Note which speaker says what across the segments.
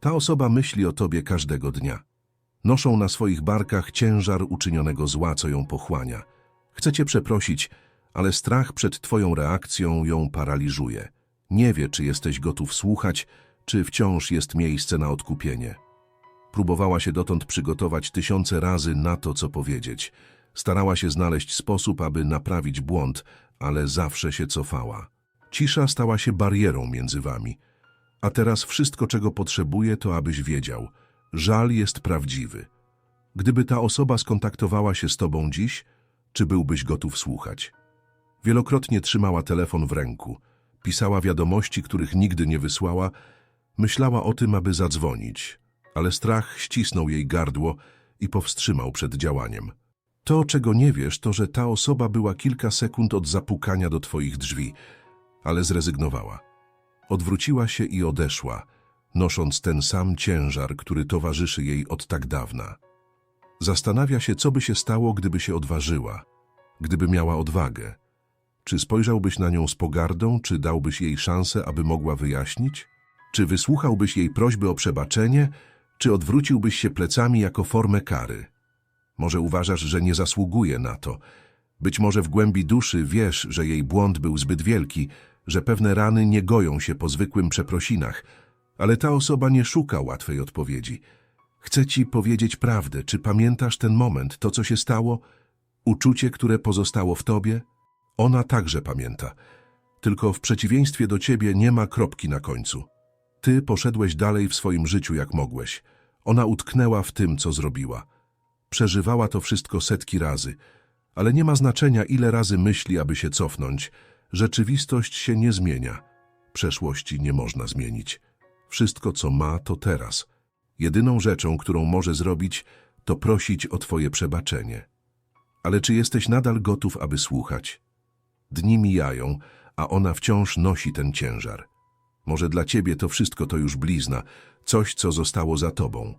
Speaker 1: Ta osoba myśli o tobie każdego dnia. Noszą na swoich barkach ciężar uczynionego zła, co ją pochłania. Chce cię przeprosić, ale strach przed twoją reakcją ją paraliżuje. Nie wie, czy jesteś gotów słuchać, czy wciąż jest miejsce na odkupienie. Próbowała się dotąd przygotować tysiące razy na to, co powiedzieć. Starała się znaleźć sposób, aby naprawić błąd, ale zawsze się cofała. Cisza stała się barierą między wami. A teraz wszystko, czego potrzebuje, to abyś wiedział. Żal jest prawdziwy. Gdyby ta osoba skontaktowała się z tobą dziś, czy byłbyś gotów słuchać? Wielokrotnie trzymała telefon w ręku, pisała wiadomości, których nigdy nie wysłała, myślała o tym, aby zadzwonić, ale strach ścisnął jej gardło i powstrzymał przed działaniem. To, czego nie wiesz, to, że ta osoba była kilka sekund od zapukania do twoich drzwi, ale zrezygnowała. Odwróciła się i odeszła, nosząc ten sam ciężar, który towarzyszy jej od tak dawna. Zastanawia się, co by się stało, gdyby się odważyła, gdyby miała odwagę. Czy spojrzałbyś na nią z pogardą, czy dałbyś jej szansę, aby mogła wyjaśnić? Czy wysłuchałbyś jej prośby o przebaczenie, czy odwróciłbyś się plecami jako formę kary? Może uważasz, że nie zasługuje na to. Być może w głębi duszy wiesz, że jej błąd był zbyt wielki, że pewne rany nie goją się po zwykłym przeprosinach, ale ta osoba nie szuka łatwej odpowiedzi. Chcę ci powiedzieć prawdę. Czy pamiętasz ten moment, to co się stało? Uczucie, które pozostało w tobie? Ona także pamięta. Tylko w przeciwieństwie do ciebie nie ma kropki na końcu. Ty poszedłeś dalej w swoim życiu jak mogłeś. Ona utknęła w tym, co zrobiła. Przeżywała to wszystko setki razy, ale nie ma znaczenia, ile razy myśli, aby się cofnąć. Rzeczywistość się nie zmienia. Przeszłości nie można zmienić. Wszystko, co ma, to teraz. Jedyną rzeczą, którą może zrobić, to prosić o twoje przebaczenie. Ale czy jesteś nadal gotów, aby słuchać? Dni mijają, a ona wciąż nosi ten ciężar. Może dla ciebie to wszystko to już blizna, coś, co zostało za tobą.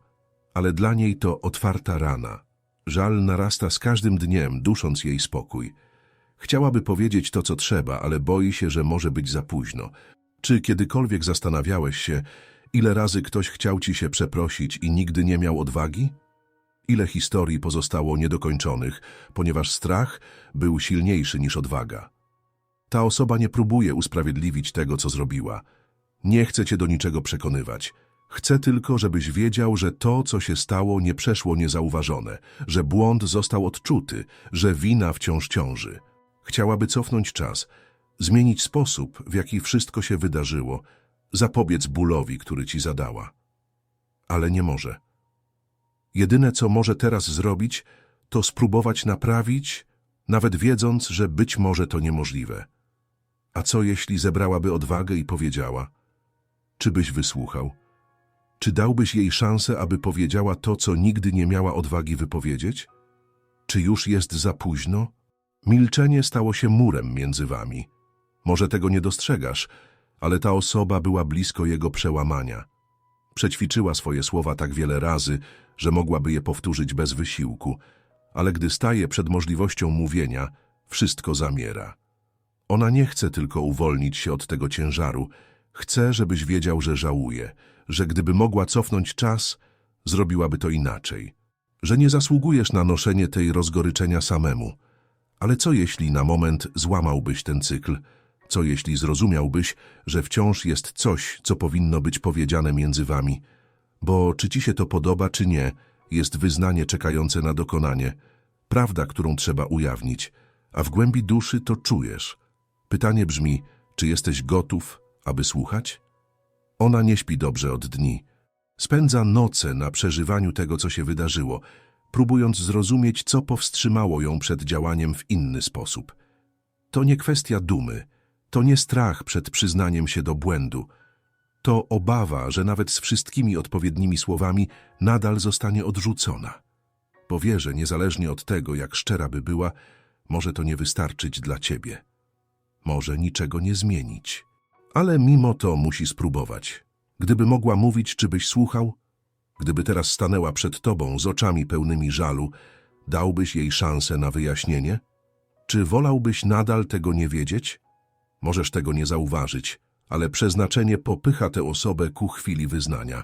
Speaker 1: Ale dla niej to otwarta rana. Żal narasta z każdym dniem, dusząc jej spokój. Chciałaby powiedzieć to, co trzeba, ale boi się, że może być za późno. Czy kiedykolwiek zastanawiałeś się, ile razy ktoś chciał ci się przeprosić i nigdy nie miał odwagi? Ile historii pozostało niedokończonych, ponieważ strach był silniejszy niż odwaga? Ta osoba nie próbuje usprawiedliwić tego, co zrobiła. Nie chce cię do niczego przekonywać. Chcę tylko, żebyś wiedział, że to, co się stało, nie przeszło niezauważone, że błąd został odczuty, że wina wciąż ciąży. Chciałaby cofnąć czas, zmienić sposób, w jaki wszystko się wydarzyło, zapobiec bólowi, który ci zadała. Ale nie może. Jedyne, co może teraz zrobić, to spróbować naprawić, nawet wiedząc, że być może to niemożliwe. A co jeśli zebrałaby odwagę i powiedziała? Czy byś wysłuchał? Czy dałbyś jej szansę, aby powiedziała to, co nigdy nie miała odwagi wypowiedzieć? Czy już jest za późno? Milczenie stało się murem między wami. Może tego nie dostrzegasz, ale ta osoba była blisko jego przełamania. Przećwiczyła swoje słowa tak wiele razy, że mogłaby je powtórzyć bez wysiłku, ale gdy staje przed możliwością mówienia, wszystko zamiera. Ona nie chce tylko uwolnić się od tego ciężaru, chce, żebyś wiedział, że żałuje, że gdyby mogła cofnąć czas, zrobiłaby to inaczej, że nie zasługujesz na noszenie tej rozgoryczenia samemu. Ale co jeśli na moment złamałbyś ten cykl? Co jeśli zrozumiałbyś, że wciąż jest coś, co powinno być powiedziane między wami? Bo czy ci się to podoba, czy nie, jest wyznanie czekające na dokonanie, prawda, którą trzeba ujawnić, a w głębi duszy to czujesz. Pytanie brzmi, czy jesteś gotów, aby słuchać? Ona nie śpi dobrze od dni. Spędza noce na przeżywaniu tego, co się wydarzyło, próbując zrozumieć, co powstrzymało ją przed działaniem w inny sposób. To nie kwestia dumy, to nie strach przed przyznaniem się do błędu. To obawa, że nawet z wszystkimi odpowiednimi słowami nadal zostanie odrzucona. Bo wie, że niezależnie od tego, jak szczera by była, może to nie wystarczyć dla ciebie. Może niczego nie zmienić. Ale mimo to musi spróbować. Gdyby mogła mówić, czy byś słuchał? Gdyby teraz stanęła przed tobą z oczami pełnymi żalu, dałbyś jej szansę na wyjaśnienie? Czy wolałbyś nadal tego nie wiedzieć? Możesz tego nie zauważyć, ale przeznaczenie popycha tę osobę ku chwili wyznania.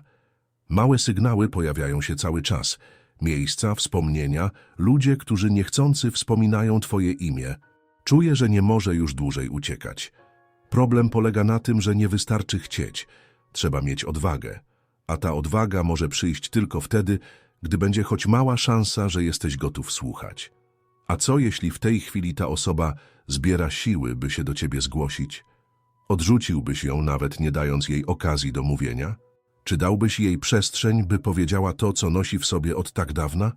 Speaker 1: Małe sygnały pojawiają się cały czas. Miejsca, wspomnienia, ludzie, którzy niechcący wspominają twoje imię. Czuje, że nie może już dłużej uciekać. Problem polega na tym, że nie wystarczy chcieć. Trzeba mieć odwagę. A ta odwaga może przyjść tylko wtedy, gdy będzie choć mała szansa, że jesteś gotów słuchać. A co jeśli w tej chwili ta osoba zbiera siły, by się do ciebie zgłosić? Odrzuciłbyś ją, nawet nie dając jej okazji do mówienia? Czy dałbyś jej przestrzeń, by powiedziała to, co nosi w sobie od tak dawna?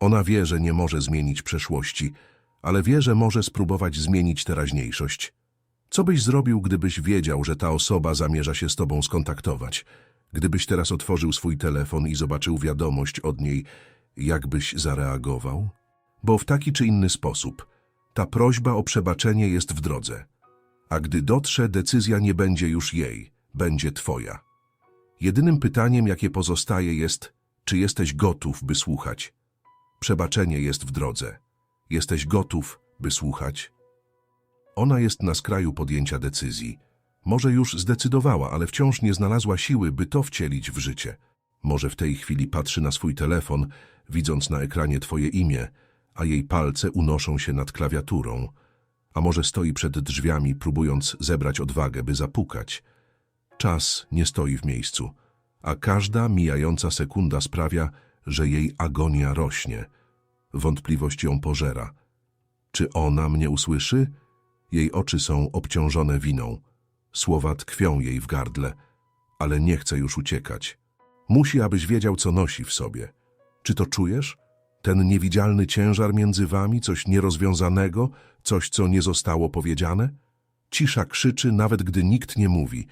Speaker 1: Ona wie, że nie może zmienić przeszłości, ale wie, że może spróbować zmienić teraźniejszość. Co byś zrobił, gdybyś wiedział, że ta osoba zamierza się z tobą skontaktować? Gdybyś teraz otworzył swój telefon i zobaczył wiadomość od niej, jak byś zareagował? Bo w taki czy inny sposób ta prośba o przebaczenie jest w drodze. A gdy dotrze, decyzja nie będzie już jej, będzie twoja. Jedynym pytaniem, jakie pozostaje jest, czy jesteś gotów, by słuchać. Przebaczenie jest w drodze. Jesteś gotów, by słuchać? Ona jest na skraju podjęcia decyzji. Może już zdecydowała, ale wciąż nie znalazła siły, by to wcielić w życie. Może w tej chwili patrzy na swój telefon, widząc na ekranie twoje imię, a jej palce unoszą się nad klawiaturą. A może stoi przed drzwiami, próbując zebrać odwagę, by zapukać. Czas nie stoi w miejscu, a każda mijająca sekunda sprawia, że jej agonia rośnie. Wątpliwość ją pożera. Czy ona mnie usłyszy? Jej oczy są obciążone winą. Słowa tkwią jej w gardle, ale nie chce już uciekać. Musi, abyś wiedział, co nosi w sobie. Czy to czujesz? Ten niewidzialny ciężar między wami, coś nierozwiązanego, coś, co nie zostało powiedziane? Cisza krzyczy, nawet gdy nikt nie mówi.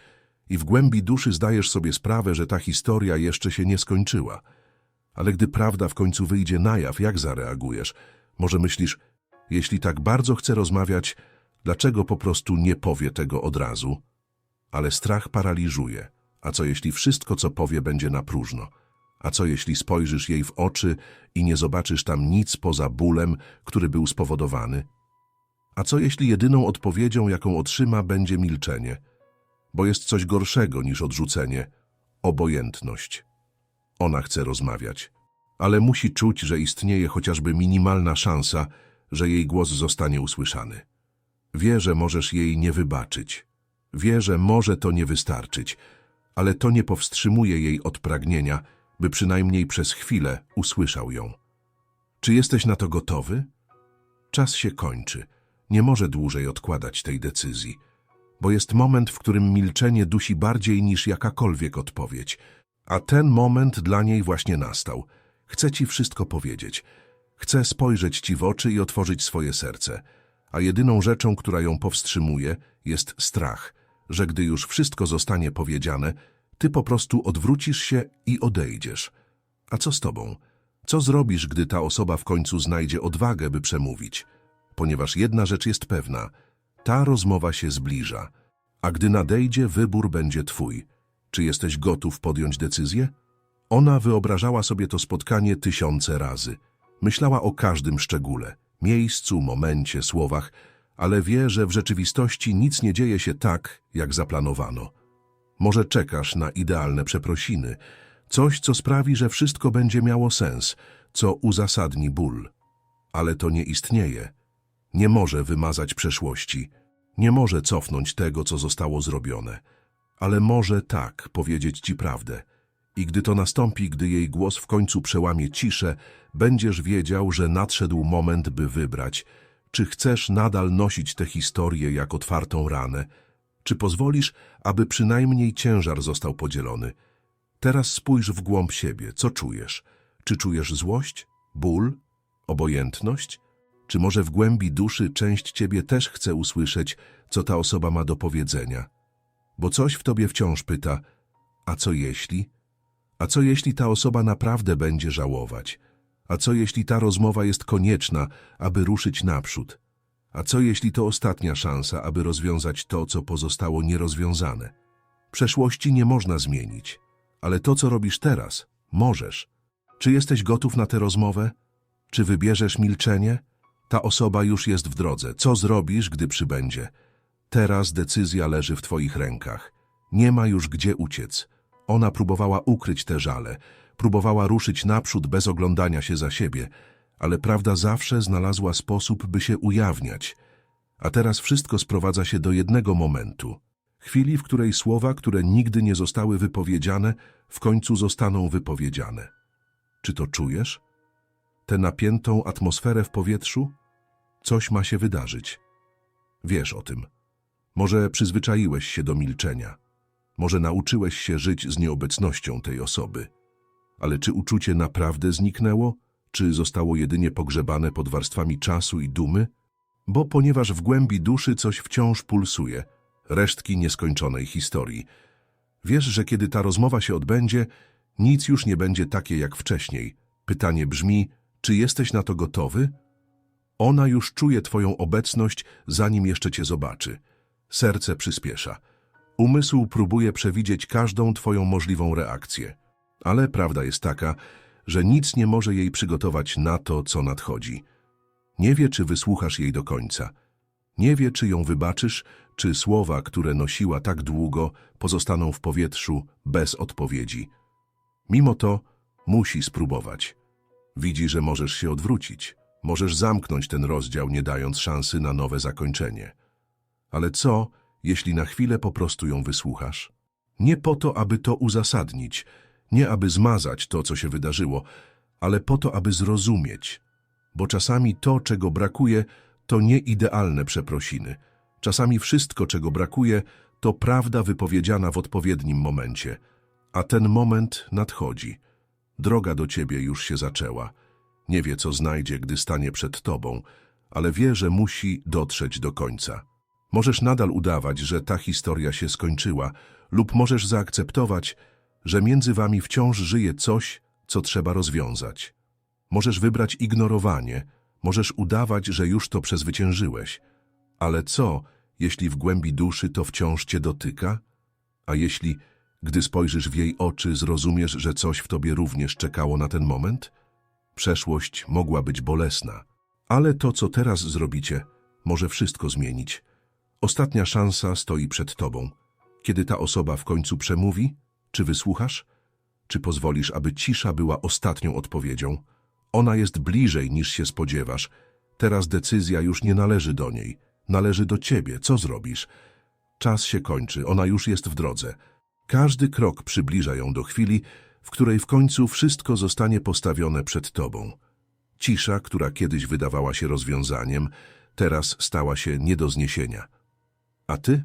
Speaker 1: I w głębi duszy zdajesz sobie sprawę, że ta historia jeszcze się nie skończyła. Ale gdy prawda w końcu wyjdzie na jaw, jak zareagujesz? Może myślisz, jeśli tak bardzo chce rozmawiać, dlaczego po prostu nie powie tego od razu? Ale strach paraliżuje. A co jeśli wszystko, co powie, będzie na próżno? A co jeśli spojrzysz jej w oczy i nie zobaczysz tam nic poza bólem, który był spowodowany? A co jeśli jedyną odpowiedzią, jaką otrzyma, będzie milczenie? Bo jest coś gorszego niż odrzucenie obojętność. Ona chce rozmawiać, ale musi czuć, że istnieje chociażby minimalna szansa, że jej głos zostanie usłyszany. Wie, że możesz jej nie wybaczyć. Wie, że może to nie wystarczyć, ale to nie powstrzymuje jej od pragnienia, by przynajmniej przez chwilę usłyszał ją. Czy jesteś na to gotowy? Czas się kończy. Nie może dłużej odkładać tej decyzji, bo jest moment, w którym milczenie dusi bardziej niż jakakolwiek odpowiedź. A ten moment dla niej właśnie nastał. Chce ci wszystko powiedzieć. Chce spojrzeć ci w oczy i otworzyć swoje serce. A jedyną rzeczą, która ją powstrzymuje, jest strach, że gdy już wszystko zostanie powiedziane, ty po prostu odwrócisz się i odejdziesz. A co z tobą? Co zrobisz, gdy ta osoba w końcu znajdzie odwagę, by przemówić? Ponieważ jedna rzecz jest pewna. Ta rozmowa się zbliża. A gdy nadejdzie, wybór będzie twój. Czy jesteś gotów podjąć decyzję? Ona wyobrażała sobie to spotkanie tysiące razy. Myślała o każdym szczególe, miejscu, momencie, słowach, ale wie, że w rzeczywistości nic nie dzieje się tak, jak zaplanowano. Może czekasz na idealne przeprosiny, coś, co sprawi, że wszystko będzie miało sens, co uzasadni ból. Ale to nie istnieje. Nie może wymazać przeszłości, nie może cofnąć tego, co zostało zrobione, ale może tak powiedzieć ci prawdę. I gdy to nastąpi, gdy jej głos w końcu przełamie ciszę, będziesz wiedział, że nadszedł moment, by wybrać, czy chcesz nadal nosić tę historię jak otwartą ranę, czy pozwolisz, aby przynajmniej ciężar został podzielony? Teraz spójrz w głąb siebie. Co czujesz? Czy czujesz złość, ból, obojętność? Czy może w głębi duszy część ciebie też chce usłyszeć, co ta osoba ma do powiedzenia? Bo coś w tobie wciąż pyta, a co jeśli? A co jeśli ta osoba naprawdę będzie żałować? A co jeśli ta rozmowa jest konieczna, aby ruszyć naprzód? A co jeśli to ostatnia szansa, aby rozwiązać to, co pozostało nierozwiązane? Przeszłości nie można zmienić, ale to, co robisz teraz, możesz. Czy jesteś gotów na tę rozmowę? Czy wybierzesz milczenie? Ta osoba już jest w drodze. Co zrobisz, gdy przybędzie? Teraz decyzja leży w twoich rękach. Nie ma już gdzie uciec. Ona próbowała ukryć te żale, próbowała ruszyć naprzód bez oglądania się za siebie, ale prawda zawsze znalazła sposób, by się ujawniać. A teraz wszystko sprowadza się do jednego momentu. Chwili, w której słowa, które nigdy nie zostały wypowiedziane, w końcu zostaną wypowiedziane. Czy to czujesz? Tę napiętą atmosferę w powietrzu? Coś ma się wydarzyć. Wiesz o tym. Może przyzwyczaiłeś się do milczenia. Może nauczyłeś się żyć z nieobecnością tej osoby. Ale czy uczucie naprawdę zniknęło? Czy zostało jedynie pogrzebane pod warstwami czasu i dumy? Bo ponieważ w głębi duszy coś wciąż pulsuje, resztki nieskończonej historii. Wiesz, że kiedy ta rozmowa się odbędzie, nic już nie będzie takie jak wcześniej. Pytanie brzmi, czy jesteś na to gotowy? Ona już czuje twoją obecność, zanim jeszcze cię zobaczy. Serce przyspiesza. Umysł próbuje przewidzieć każdą twoją możliwą reakcję. Ale prawda jest taka, że nic nie może jej przygotować na to, co nadchodzi. Nie wie, czy wysłuchasz jej do końca. Nie wie, czy ją wybaczysz, czy słowa, które nosiła tak długo, pozostaną w powietrzu bez odpowiedzi. Mimo to musi spróbować. Widzi, że możesz się odwrócić. Możesz zamknąć ten rozdział, nie dając szansy na nowe zakończenie. Ale co, jeśli na chwilę po prostu ją wysłuchasz? Nie po to, aby to uzasadnić, nie aby zmazać to, co się wydarzyło, ale po to, aby zrozumieć. Bo czasami to, czego brakuje, to nie idealne przeprosiny. Czasami wszystko, czego brakuje, to prawda wypowiedziana w odpowiednim momencie. A ten moment nadchodzi. Droga do ciebie już się zaczęła. Nie wie, co znajdzie, gdy stanie przed tobą, ale wie, że musi dotrzeć do końca. Możesz nadal udawać, że ta historia się skończyła, lub możesz zaakceptować, że między wami wciąż żyje coś, co trzeba rozwiązać. Możesz wybrać ignorowanie, możesz udawać, że już to przezwyciężyłeś. Ale co, jeśli w głębi duszy to wciąż cię dotyka? A jeśli, gdy spojrzysz w jej oczy, zrozumiesz, że coś w tobie również czekało na ten moment? Przeszłość mogła być bolesna, ale to, co teraz zrobicie, może wszystko zmienić. Ostatnia szansa stoi przed tobą. Kiedy ta osoba w końcu przemówi, czy wysłuchasz? Czy pozwolisz, aby cisza była ostatnią odpowiedzią? Ona jest bliżej niż się spodziewasz. Teraz decyzja już nie należy do niej. Należy do ciebie. Co zrobisz? Czas się kończy. Ona już jest w drodze. Każdy krok przybliża ją do chwili, w której w końcu wszystko zostanie postawione przed tobą. Cisza, która kiedyś wydawała się rozwiązaniem, teraz stała się nie do zniesienia. A ty?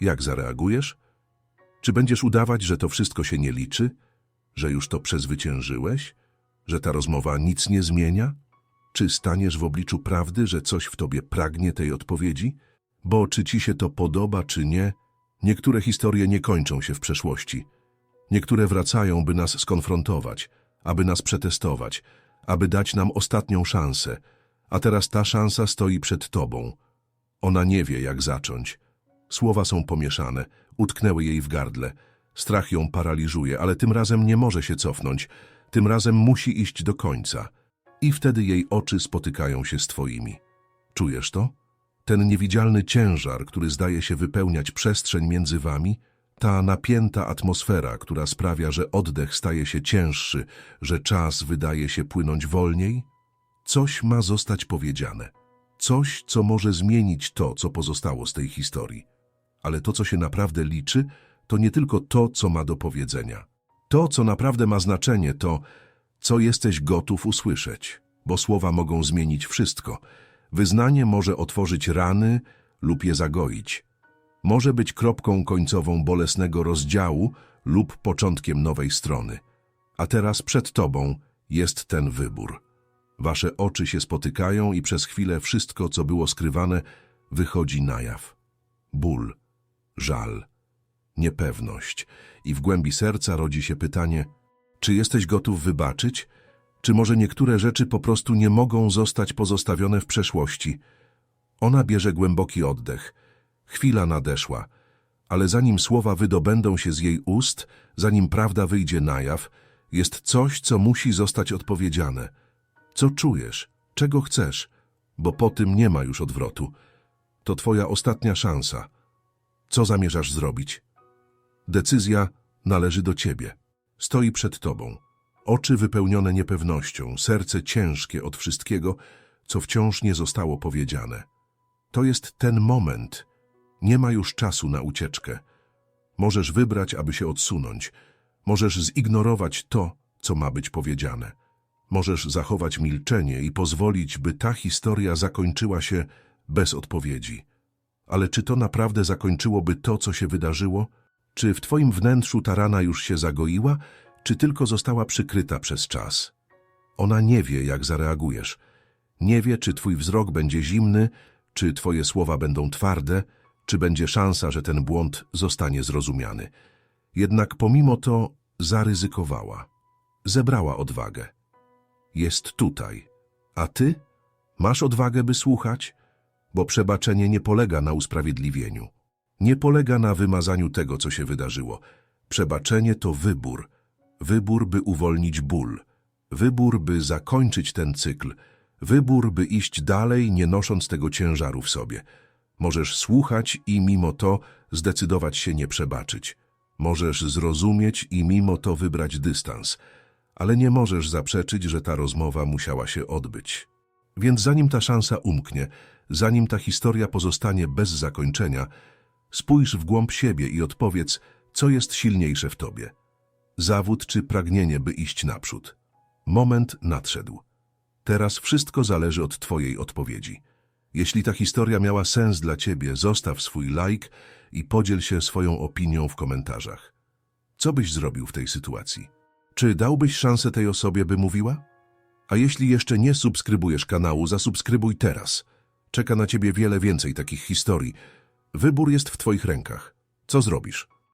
Speaker 1: Jak zareagujesz? Czy będziesz udawać, że to wszystko się nie liczy? Że już to przezwyciężyłeś? Że ta rozmowa nic nie zmienia? Czy staniesz w obliczu prawdy, że coś w tobie pragnie tej odpowiedzi? Bo czy ci się to podoba, czy nie, niektóre historie nie kończą się w przeszłości. Niektóre wracają, by nas skonfrontować, aby nas przetestować, aby dać nam ostatnią szansę. A teraz ta szansa stoi przed tobą. Ona nie wie, jak zacząć. Słowa są pomieszane, utknęły jej w gardle. Strach ją paraliżuje, ale tym razem nie może się cofnąć. Tym razem musi iść do końca. I wtedy jej oczy spotykają się z twoimi. Czujesz to? Ten niewidzialny ciężar, który zdaje się wypełniać przestrzeń między wami, ta napięta atmosfera, która sprawia, że oddech staje się cięższy, że czas wydaje się płynąć wolniej? Coś ma zostać powiedziane. Coś, co może zmienić to, co pozostało z tej historii. Ale to, co się naprawdę liczy, to nie tylko to, co ma do powiedzenia. To, co naprawdę ma znaczenie, to, co jesteś gotów usłyszeć, bo słowa mogą zmienić wszystko. Wyznanie może otworzyć rany lub je zagoić. Może być kropką końcową bolesnego rozdziału lub początkiem nowej strony. A teraz przed tobą jest ten wybór. Wasze oczy się spotykają i przez chwilę wszystko, co było skrywane, wychodzi na jaw. Ból, żal, niepewność i w głębi serca rodzi się pytanie, czy jesteś gotów wybaczyć? Czy może niektóre rzeczy po prostu nie mogą zostać pozostawione w przeszłości? Ona bierze głęboki oddech. Chwila nadeszła, ale zanim słowa wydobędą się z jej ust, zanim prawda wyjdzie na jaw, jest coś, co musi zostać odpowiedziane. Co czujesz? Czego chcesz? Bo po tym nie ma już odwrotu. To twoja ostatnia szansa. Co zamierzasz zrobić? Decyzja należy do ciebie. Stoi przed tobą. Oczy wypełnione niepewnością, serce ciężkie od wszystkiego, co wciąż nie zostało powiedziane. To jest ten moment. Nie ma już czasu na ucieczkę. Możesz wybrać, aby się odsunąć. Możesz zignorować to, co ma być powiedziane. Możesz zachować milczenie i pozwolić, by ta historia zakończyła się bez odpowiedzi. Ale czy to naprawdę zakończyłoby to, co się wydarzyło? Czy w twoim wnętrzu ta rana już się zagoiła, czy tylko została przykryta przez czas? Ona nie wie, jak zareagujesz. Nie wie, czy twój wzrok będzie zimny, czy twoje słowa będą twarde, czy będzie szansa, że ten błąd zostanie zrozumiany. Jednak pomimo to zaryzykowała. Zebrała odwagę. Jest tutaj. A ty? Masz odwagę, by słuchać? Bo przebaczenie nie polega na usprawiedliwieniu. Nie polega na wymazaniu tego, co się wydarzyło. Przebaczenie to wybór. Wybór, by uwolnić ból. Wybór, by zakończyć ten cykl. Wybór, by iść dalej, nie nosząc tego ciężaru w sobie. Możesz słuchać i mimo to zdecydować się nie przebaczyć. Możesz zrozumieć i mimo to wybrać dystans. Ale nie możesz zaprzeczyć, że ta rozmowa musiała się odbyć. Więc zanim ta szansa umknie, zanim ta historia pozostanie bez zakończenia, spójrz w głąb siebie i odpowiedz, co jest silniejsze w tobie. Zawód czy pragnienie, by iść naprzód. Moment nadszedł. Teraz wszystko zależy od twojej odpowiedzi. Jeśli ta historia miała sens dla ciebie, zostaw swój like i podziel się swoją opinią w komentarzach. Co byś zrobił w tej sytuacji? Czy dałbyś szansę tej osobie, by mówiła? A jeśli jeszcze nie subskrybujesz kanału, zasubskrybuj teraz. Czeka na ciebie wiele więcej takich historii. Wybór jest w twoich rękach. Co zrobisz?